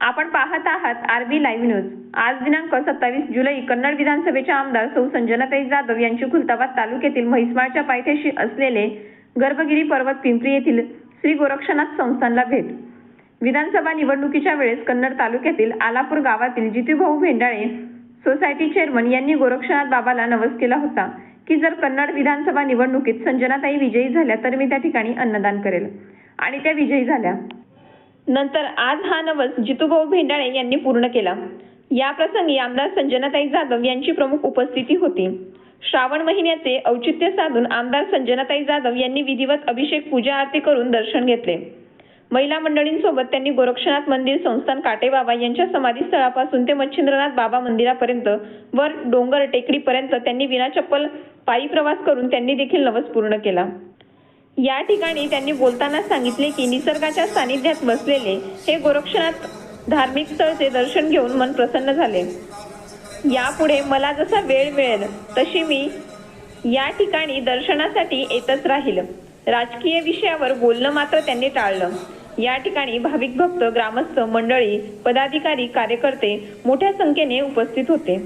आपण पाहत आहात आरबी लाईव्ह न्यूज. आज दिनांक सत्तावीस जुलै कन्नड विधानसभेच्या आमदार सौ संजनाताई जाधव यांची खुलताबाद तालुक्यातील म्हैसमाळच्या पायथ्याशी असलेले गर्भगिरी पर्वत पिंपरी येथील श्री गोरक्षनाथ संस्थानला भेट. विधानसभा निवडणुकीच्या वेळेस कन्नड तालुक्यातील आलापूर गावातील जितूभाऊ भेंडाळे सोसायटी चेअरमन यांनी गोरक्षनाथ बाबाला नवस केला होता की जर कन्नड विधानसभा निवडणुकीत संजनाताई विजयी झाल्या तर मी त्या ठिकाणी अन्नदान करेल. आणि त्या विजयी झाल्या. नंतर आज हा नवस जितूभाऊ भेंडाळे यांनी पूर्ण केला. या प्रसंगी आमदार संजनाताई जाधव यांची प्रमुख उपस्थिती होती. श्रावण महिन्याचे औचित्य साधून आमदार संजनाताई जाधव यांनी विधिवत अभिषेक पूजा आरती करून दर्शन घेतले. महिला मंडळींसोबत त्यांनी गोरक्षनाथ मंदिर संस्थान काटेबाबा यांच्या समाधीस्थळापासून ते मच्छिंद्रनाथ बाबा मंदिरापर्यंत वर डोंगर टेकडीपर्यंत त्यांनी विनाचप्पल पायी प्रवास करून त्यांनी देखील नवस पूर्ण केला. या ठिकाणी त्यांनी बोलताना सांगितले की निसर्गाच्या सानिध्यात बसलेले हे गोरक्षनाथ धार्मिक स्थळचे दर्शन घेऊन मन प्रसन्न झाले. यापुढे मला जसा वेळ मिळेल तशी मी या ठिकाणी दर्शनासाठी येतच राहील. राजकीय विषयावर बोलणं मात्र त्यांनी टाळलं. या ठिकाणी भाविक भक्त ग्रामस्थ मंडळी पदाधिकारी कार्यकर्ते मोठ्या संख्येने उपस्थित होते.